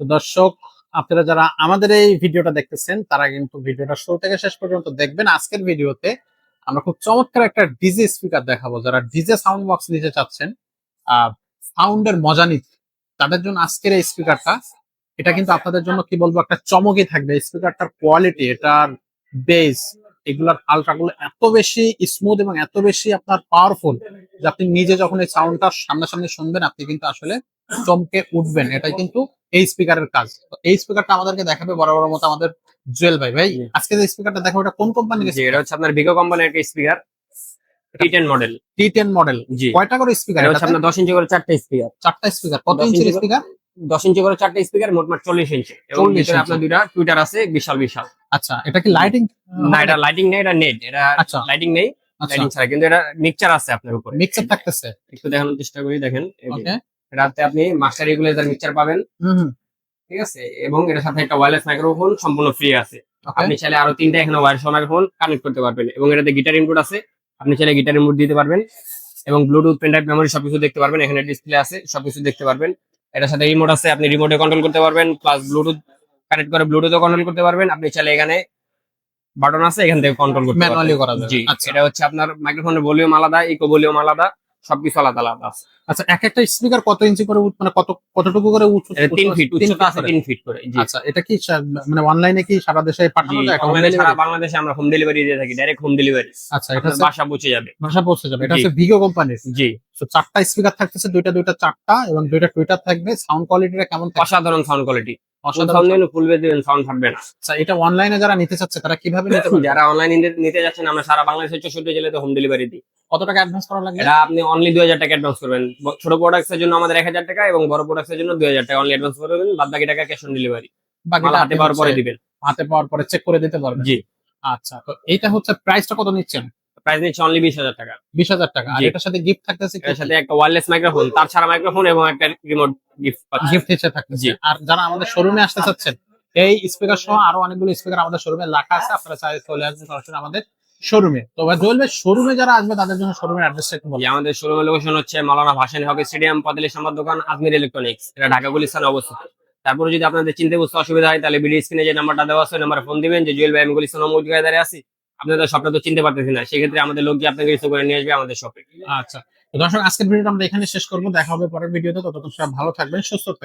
দর্শক, আপনারা যারা আমাদের এই ভিডিওটা দেখতেছেন, তারা কিন্তু ভিডিওটা শুরু থেকে শেষ পর্যন্ত দেখবেন। আজকের ভিডিওতে আমরা খুব চমৎকার একটা ডিজে স্পিকার দেখাবো, যারা ডিজে সাউন্ড বক্স নিতে চাচ্ছেন সাউন্ডের মজা নিতে। তাদের জন্য আজকের এই স্পিকারটা, এটা কিন্তু আপনাদের জন্য কি বলব, একটা চমকই থাকবে। স্পিকারটার কোয়ালিটি এটার বেস এগুলার আলট্রাগুলো এত বেশি স্মুথ এবং এত বেশি আপনার পাওয়ারফুল যে আপনি নিজে যখন এই সাউন্ডটা সামনাসামনি শুনবেন আপনি কিন্তু আসলে চমকে উঠবেন। এটাই কিন্তু এই স্পিকারের কাজ। তো এই স্পিকারটা আমাদেরকে দেখাবে বড় বড় মতো আমাদের জুয়েল ভাই। ভাই আজকে যে স্পিকারটা দেখাবো এটা কোন কোম্পানির এটা হচ্ছে আপনার ভিগো কোম্পানির একটা speaker T ten model T ten model জি। কয়টা করে স্পিকার এটা হচ্ছে আপনার দশ ইঞ্চি করে চারটে স্পিকার চারটা স্পিকার কত ইঞ্চির ইঞ্চি স্পিকার দশ ইঞ্চি করে চারটে স্পিকার মোট মাঠ চল্লিশ ইঞ্চি। এবং ভিতরে আপনার দুইটা টুইটার আছে বিশাল বিশাল। আচ্ছা এটা কি লাইটিং না এটা লাইটিং নেই এটা নেট এটা আচ্ছা। লাইটিং নেই আচ্ছা। লাইটিং ছাড়া কিন্তু এটা মিক্সচার আছে আপনার উপরে। মিক্সার থাকতেছে। একটু দেখানোর চেষ্টা করি দেখেন এটাতে আপনি মাস্টার ইকুলাইজার মিক্সচার পাবেন। ঠিক আছে? এবং এটার সাথে একটা ওয়্যারলেস মাইক্রোফোন সম্পূর্ণ ফ্রি আছে। আপনি চাইলে আরও তিনটা এখানে ওয়্যারলেস মাইক্রোফোন কানেক্ট করতে পারবেন এবং এটাতে গিটার ইনপুট আছে আপনি চাইলে গিটার ইনপুট দিতে পারবেন এবং ব্লুটুথ পেন ড্রাইভ মেমোরি সবকিছু দেখতে পারবেন এখানে ডিসপ্লে আছে সবকিছু দেখতে পারবেন। এটার সাথে রিমোট আছে আপনি রিমোটে কন্ট্রোল করতে পারবেন প্লাস ব্লুটুথ কানেক্ট করে ব্লুটুথও কন্ট্রোল করতে পারবেন। আপনি চাইলে এখানে বাটন আছে এখান থেকে কন্ট্রোল করতে ম্যানুয়ালি করা যাবে। জি আচ্ছা। এটা হচ্ছে আপনার মাইক্রোফোনের ভলিউম আলাদা ইকো ভলিউম আলাদা। সবকিছু আলাদা আলাদা আছে। আচ্ছা এক একটা স্পিকার কত ইঞ্চি করে মানে কত কতটুকু করে উঁচু তিন ফিট উচ্চতা আছে তিন ফিট করে আচ্ছা এটা কি মানে অনলাইনে কি সারা দেশে পাঠানো যায়? home সারা বাংলাদেশে আমরা হোম ডেলিভারি দিয়ে থাকি ডাইরেক্ট হোম ডেলিভারি আচ্ছা এটা বাসা পৌঁছে যাবে। ভাষা পৌঁছে যাবে। এটা। হচ্ছে ভিগো কোম্পানির জি। তো চারটা স্পিকার থাকতেছে দুইটা দুইটা চারটা এবং দুইটা টুইটার থাকবে। সাউন্ড কোয়ালিটিটা কেমন অসাধারণ সাউন্ড কোয়ালিটি সাউন্ড দিন ফুল দিবেন সাউন্ড থাকবে না। আচ্ছা এটা অনলাইনে যারা নিতে চাচ্ছে তারা কীভাবে নিতে পারবে? যারা অনলাইন নিতে যাচ্ছেন আমরা সারা বাংলাদেশের চৌষট্টি জেলাতে হোম ডেলিভারি দিই। কত টাকা অ্যাডভান্স করা এটা আপনি অনলি দুই হাজার টাকা অ্যাডভান্স করবেন। ছোট প্রোডাক্টস এর জন্য আমাদের এক হাজার টাকা এবং বড় প্রোডাক্টস এর জন্য দুই হাজার টাকা অনলি অ্যাডভান্স করবেন বাদ বাকি টাকা ক্যাশ অন ডেলিভারি বাকিটা হাতে পাওয়ার পরে দিবেন। হাতে পাওয়ার পরে চেক করে দিতে পারবে জি। আচ্ছা তো এইটা হচ্ছে প্রাইসটা কত নিচ্ছেন? প্রাইস নিচ্ছে অনলি বিশ হাজার টাকা। বিশ হাজার টাকা। আর। এটার সাথে গিফট থাকতেছে এর সাথে একটা ওয়্যারলেস মাইক্রোফোন তার ছাড়া মাইক্রোফোন এবং একটা রিমোট গিফট গিফট হিসেবে থাকতেছে। আর যারা আমাদের শোরুমে আসতে চাচ্ছেন এই স্পিকার সহ আরও অনেকগুলো স্পিকার আমাদের শোরুমে আছে। আপনারা চাইলে চলে আসবেন সরাসরি আমাদের শোরুমে তো ভাই শোরুমে যারা আসবে তাদের জন্য শোরুমের অ্যাড্রেসটা একটু বলুন। আমাদের শোরুমের লোকেশন হচ্ছে মালানা ভাসানি হকি স্টেডিয়াম পঁয়তাল্লিশ নম্বর দোকান আজমির ইলেকট্রনিক্স এটা ঢাকা গুলিস্তানে অবস্থিত। তারপরে যদি আপনাদের চিনতে বুঝতে অসুবিধা হয় তাহলে ভিডিও স্ক্রিনে যে নাম্বারটা দেওয়া আছে নাম্বারে ফোন দিবেন। যে জুয়েল ভাই আমি গুলিস্তান অমুক জায়গায় দাঁড়িয়ে আছি। আপনাদের সবটা তো চিনতে পারতেছি না, সেক্ষেত্রে আমাদের লোক গিয়ে আপনাকে রিসিভ করে নিয়ে আসবে আমাদের শপে আচ্ছা দর্শক, আজকের ভিডিওটা আমরা এখানে শেষ করব, দেখা হবে পরের ভিডিওতে, ততক্ষণ সব ভালো থাকবেন, সুস্থ থাকবেন।